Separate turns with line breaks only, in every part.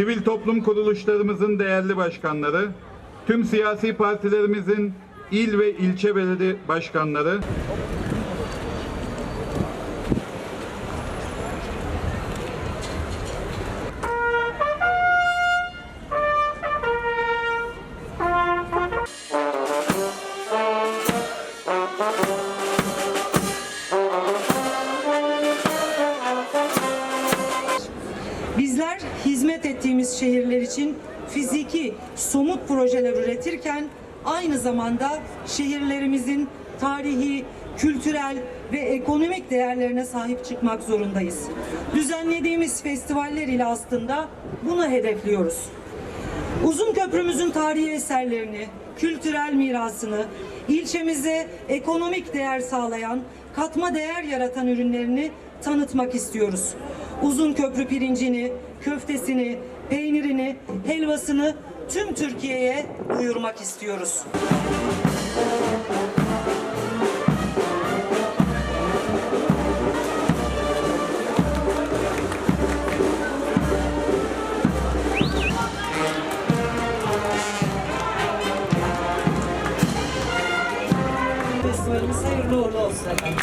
sivil toplum kuruluşlarımızın değerli başkanları, tüm siyasi partilerimizin il ve ilçe belediye başkanları,
Bizler hizmet ettiğimiz şehirler için fiziki, somut projeler üretirken aynı zamanda şehirlerimizin tarihi, kültürel ve ekonomik değerlerine sahip çıkmak zorundayız. Düzenlediğimiz festivaller ile aslında bunu hedefliyoruz. Uzun köprümüzün tarihi eserlerini, kültürel mirasını, ilçemize ekonomik değer sağlayan, katma değer yaratan ürünlerini tanıtmak istiyoruz. Uzun köprü pirincini, köftesini, peynirini, helvasını tüm Türkiye'ye duyurmak istiyoruz. Festivalimiz hayırlı uğurlu olsun efendim.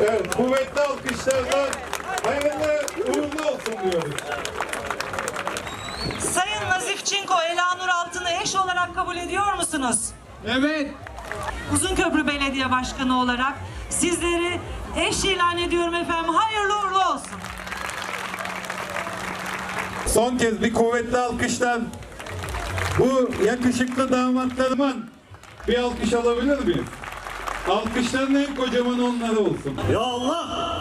evet, kuvvetli alkışlarla hayırlı uğurlu olsun diyoruz.
Sayın Nazif Çinko, Elanur Altın'ı eş olarak kabul ediyor musunuz?
Evet.
Uzunköprü Belediye Başkanı olarak sizleri eş ilan ediyorum efendim. Hayırlı uğurlu olsun.
Son kez bir kuvvetli alkışlar. Bu yakışıklı damatlarımın bir alkış alabilir miyim? Alkışların en kocaman onları olsun.
Ya Allah!